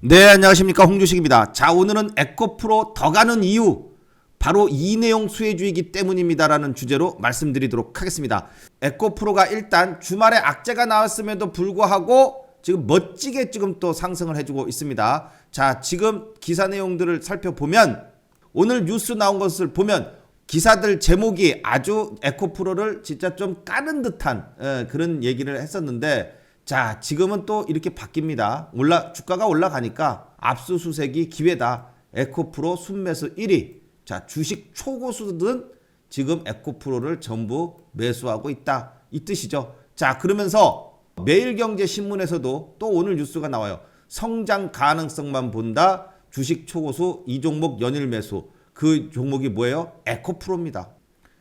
네, 안녕하십니까. 홍주식입니다. 자, 오늘은 에코프로 더 가는 이유. 바로 이내용 수혜주의이기 때문입니다라는 주제로 말씀드리도록 하겠습니다. 에코프로가 일단 주말에 악재가 나왔음에도 불구하고 지금 멋지게 지금 또 상승을 해주고 있습니다. 자, 지금 기사 내용들을 살펴보면 오늘 뉴스 나온 것을 보면 기사들 제목이 아주 에코프로를 진짜 좀 까는 듯한 예, 그런 얘기를 했었는데 자 지금은 또 이렇게 바뀝니다. 올라 주가가 올라가니까 압수수색이 기회다. 에코프로 순매수 1위. 자 주식 초고수들은 지금 에코프로를 전부 매수하고 있다. 이 뜻이죠. 자 그러면서 매일경제신문에서도 또 오늘 뉴스가 나와요. 성장 가능성만 본다. 주식 초고수 이 종목 연일 매수. 그 종목이 뭐예요? 에코프로입니다.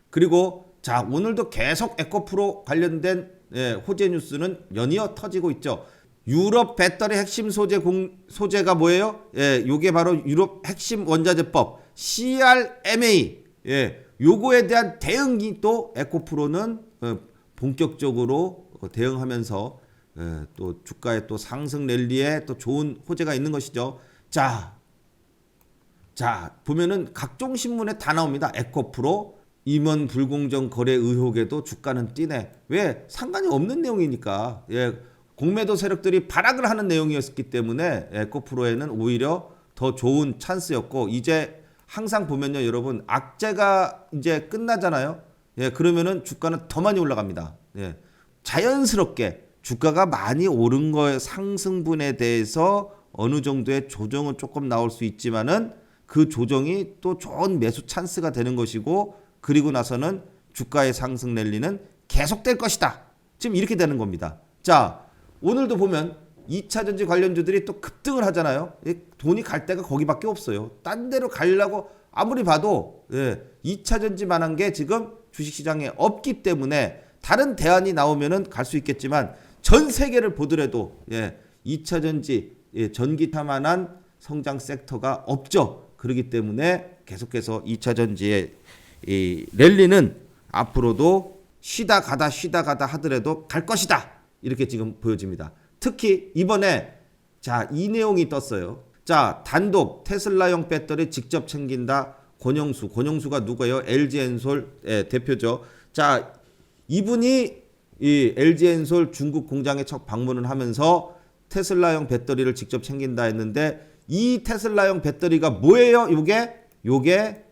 그리고 자 오늘도 계속 에코프로 관련된 예, 호재 뉴스는 연이어 터지고 있죠. 유럽 배터리 핵심 소재 공, 소재가 뭐예요? 예, 요게 바로 유럽 핵심 원자재법 CRMA. 예, 요거에 대한 대응이 또 에코프로는 어, 본격적으로 어, 대응하면서 예, 또 주가의 또 상승 랠리에 또 좋은 호재가 있는 것이죠. 자, 자 보면은 각종 신문에 다 나옵니다. 에코프로 임원 불공정 거래 의혹에도 주가는 뛰네. 왜 상관이 없는 내용이니까. 예, 공매도 세력들이 발악을 하는 내용이었기 때문에 에코프로에는 오히려 더 좋은 찬스였고 이제 항상 보면요, 여러분 악재가 이제 끝나잖아요. 예, 그러면은 주가는 더 많이 올라갑니다. 예, 자연스럽게 주가가 많이 오른 거의 상승분에 대해서 어느 정도의 조정은 조금 나올 수 있지만은 그 조정이 또 좋은 매수 찬스가 되는 것이고 그리고 나서는 주가의 상승 랠리는 계속될 것이다. 지금 이렇게 되는 겁니다. 자, 오늘도 보면 2차 전지 관련주들이 또 급등을 하잖아요. 예, 돈이 갈 데가 거기밖에 없어요. 딴 데로 가려고 아무리 봐도 예, 2차 전지만한 게 지금 주식시장에 없기 때문에 다른 대안이 나오면은 갈 수 있겠지만 전 세계를 보더라도 예, 2차 전지 예, 전기타만한 성장 섹터가 없죠. 그렇기 때문에 계속해서 2차 전지의 이 랠리는 앞으로도 쉬다 가다 쉬다 가다 하더라도 갈 것이다. 이렇게 지금 보여집니다. 특히 이번에 자, 이 내용이 떴어요. 자, 단독 테슬라용 배터리 직접 챙긴다. 권영수. 권영수가 누구예요? LG엔솔 의 대표죠. 자, 이분이 이 LG엔솔 중국 공장에 첫 방문을 하면서 테슬라용 배터리를 직접 챙긴다 했는데 이 테슬라용 배터리가 뭐예요? 요게 요게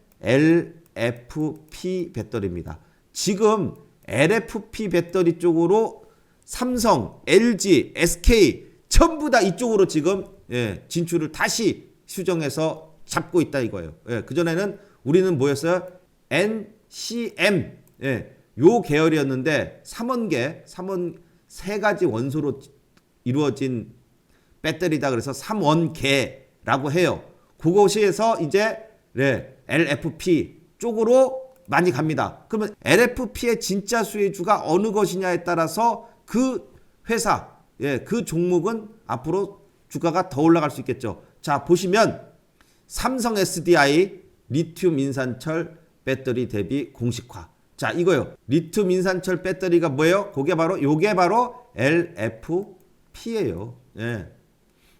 LFP 배터리입니다. 지금 LFP 배터리 쪽으로 삼성, LG, SK 전부 다 이쪽으로 지금 예, 진출을 다시 수정해서 잡고 있다 이거예요. 예, 그 전에는 우리는 뭐였어요? NCM 예, 요 계열이었는데 삼원계, 삼원 세 가지 원소로 이루어진 배터리다 그래서 삼원계라고 해요. 그것에서 이제 네, LFP 쪽으로 많이 갑니다. 그러면 LFP의 진짜 수혜주가 어느 것이냐에 따라서 그 회사, 예, 그 종목은 앞으로 주가가 더 올라갈 수 있겠죠. 자, 보시면 삼성 SDI 리튬 인산철 배터리 대비 공식화. 자, 이거요. 리튬 인산철 배터리가 뭐예요? 그게 바로 요게 바로 LFP예요. 예.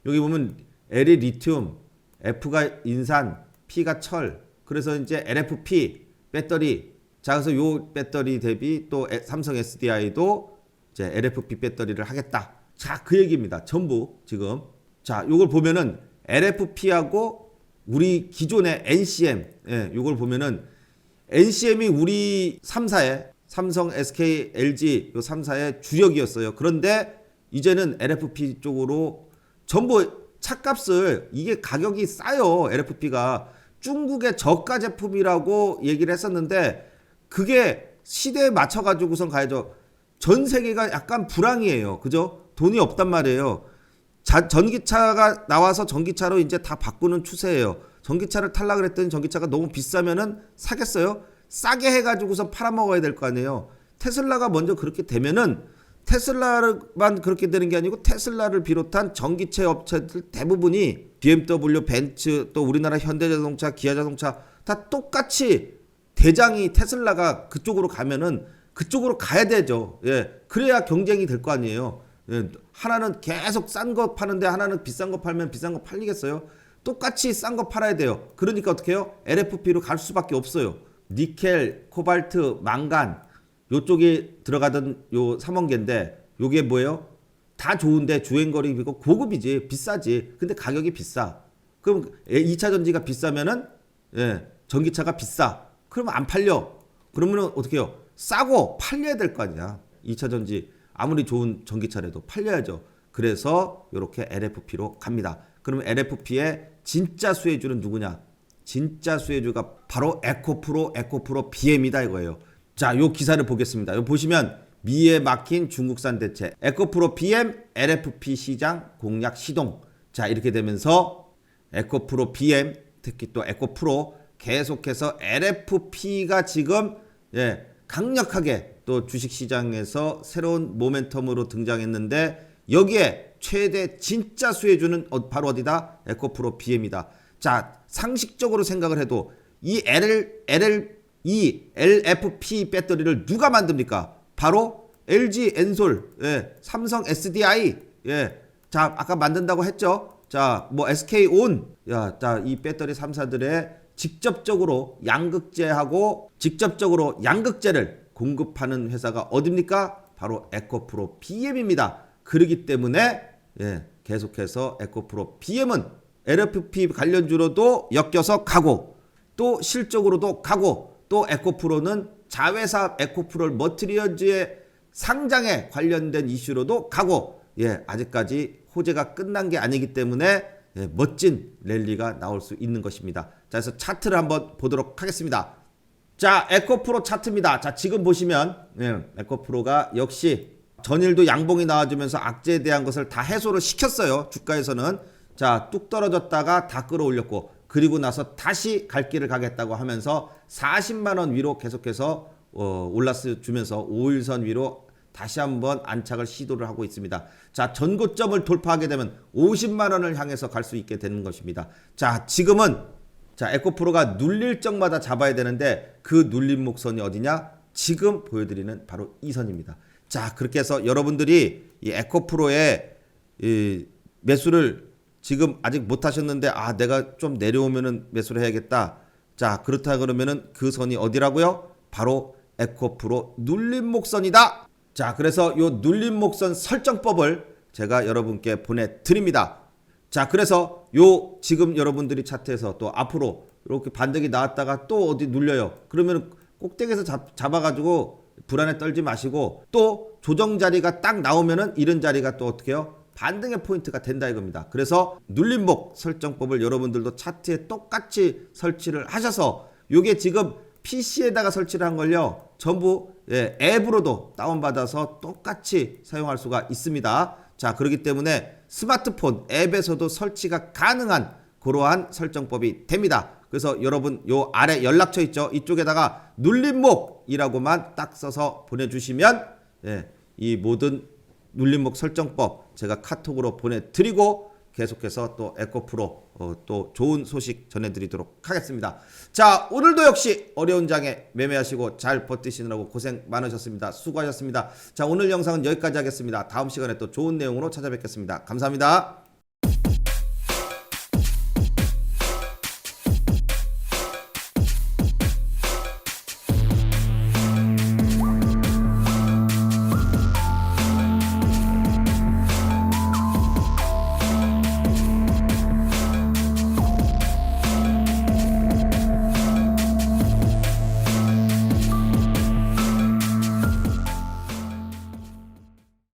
여기 보면 L이 리튬, F가 인산, P가 철. 그래서 이제 LFP 배터리. 자, 그래서 요 배터리 대비 또 삼성 SDI도 이제 LFP 배터리를 하겠다. 자, 그 얘기입니다. 전부 지금. 자, 요걸 보면은 LFP하고 우리 기존의 NCM, 예, 요걸 보면은 NCM이 우리 3사의 삼성, SK, LG 요 3사의 주력이었어요. 그런데 이제는 LFP 쪽으로 전부 차값을 이게 가격이 싸요. LFP가 중국의 저가 제품이라고 얘기를 했었는데 그게 시대에 맞춰 가지고선 가야죠. 전 세계가 약간 불황이에요. 그죠? 돈이 없단 말이에요. 자, 전기차가 나와서 전기차로 이제 다 바꾸는 추세예요. 전기차를 탈라 그랬더니 전기차가 너무 비싸면은 사겠어요? 싸게 해가지고서 팔아먹어야 될 거 아니에요. 테슬라가 먼저 그렇게 되면은 테슬라만 그렇게 되는 게 아니고 테슬라를 비롯한 전기체 업체들 대부분이 BMW, 벤츠, 또 우리나라 현대자동차, 기아자동차 다 똑같이 대장이 테슬라가 그쪽으로 가면은 그쪽으로 가야 되죠. 예. 그래야 경쟁이 될 거 아니에요. 예, 하나는 계속 싼 거 파는데 하나는 비싼 거 팔면 비싼 거 팔리겠어요? 똑같이 싼 거 팔아야 돼요. 그러니까 어떻게 해요? LFP로 갈 수밖에 없어요. 니켈, 코발트, 망간 요쪽에 들어가던 요 삼원계인데 요게 뭐예요? 다 좋은데 주행거리고 고급이지 비싸지. 근데 가격이 비싸. 그럼 2차 전지가 비싸면은 예, 전기차가 비싸. 그러면 안 팔려. 그러면은 어떻게 해요? 싸고 팔려야 될 거 아니야. 2차 전지 아무리 좋은 전기차라도 팔려야죠. 그래서 이렇게 LFP로 갑니다. 그러면 LFP의 진짜 수혜주는 누구냐? 진짜 수혜주가 바로 에코프로 에코프로 BM이다 이거예요. 자, 요 기사를 보겠습니다. 요 보시면 미에 막힌 중국산 대체 에코프로 BM LFP 시장 공략 시동. 자, 이렇게 되면서 에코프로 BM 특히 또 에코프로 계속해서 LFP가 지금 예, 강력하게 또 주식 시장에서 새로운 모멘텀으로 등장했는데 여기에 최대 진짜 수혜주는 어- 바로 어디다? 에코프로 BM이다. 자, 상식적으로 생각을 해도 이 LL LL 이 LFP 배터리를 누가 만듭니까? 바로 LG 엔솔, 예, 삼성 SDI, 예. 자, 아까 만든다고 했죠. 자, 뭐 SK 온, 야, 자, 이 배터리 3사들의 직접적으로 양극재하고 직접적으로 양극재를 공급하는 회사가 어딥니까? 바로 에코프로 BM입니다. 그러기 때문에 예, 계속해서 에코프로 BM은 LFP 관련주로도 엮여서 가고 또 실적으로도 가고 또 에코프로는 자회사 에코프로 머트리얼즈의 상장에 관련된 이슈로도 가고 예 아직까지 호재가 끝난 게 아니기 때문에 예, 멋진 랠리가 나올 수 있는 것입니다. 자 그래서 차트를 한번 보도록 하겠습니다. 자 에코프로 차트입니다. 자 지금 보시면 예, 에코프로가 역시 전일도 양봉이 나와주면서 악재에 대한 것을 다 해소를 시켰어요. 주가에서는 자 뚝 떨어졌다가 다 끌어올렸고 그리고 나서 다시 갈 길을 가겠다고 하면서 40만 원 위로 계속해서 어, 올라스 주면서 5일선 위로 다시 한번 안착을 시도를 하고 있습니다. 자, 전고점을 돌파하게 되면 50만 원을 향해서 갈 수 있게 되는 것입니다. 자, 지금은 자, 에코프로가 눌릴 적마다 잡아야 되는데 그 눌림 목선이 어디냐? 지금 보여드리는 바로 이 선입니다. 자, 그렇게 해서 여러분들이 이 에코프로의 이 매수를 지금 아직 못 하셨는데 아, 내가 좀 내려오면은 매수를 해야겠다. 자, 그렇다 그러면은 그 선이 어디라고요? 바로 에코프로 눌림 목선이다. 자, 그래서 요 눌림 목선 설정법을 제가 여러분께 보내 드립니다. 자, 그래서 요 지금 여러분들이 차트에서 또 앞으로 이렇게 반등이 나왔다가 또 어디 눌려요. 그러면 꼭대기에서 잡, 잡아가지고 불안에 떨지 마시고 또 조정 자리가 딱 나오면은 이런 자리가 또 어떻게 해요? 반등의 포인트가 된다 이겁니다. 그래서 눌림목 설정법을 여러분들도 차트에 똑같이 설치를 하셔서 요게 지금 PC에다가 설치를 한 걸요. 전부 예, 앱으로도 다운받아서 똑같이 사용할 수가 있습니다. 자, 그렇기 때문에 스마트폰 앱에서도 설치가 가능한 그러한 설정법이 됩니다. 그래서 여러분 요 아래 연락처 있죠? 이쪽에다가 눌림목이라고만 딱 써서 보내주시면 예, 이 모든 눌림목 설정법 제가 카톡으로 보내드리고 계속해서 또 에코프로 어, 또 좋은 소식 전해드리도록 하겠습니다. 자 오늘도 역시 어려운 장에 매매하시고 잘 버티시느라고 고생 많으셨습니다. 수고하셨습니다. 자 오늘 영상은 여기까지 하겠습니다. 다음 시간에 또 좋은 내용으로 찾아뵙겠습니다. 감사합니다.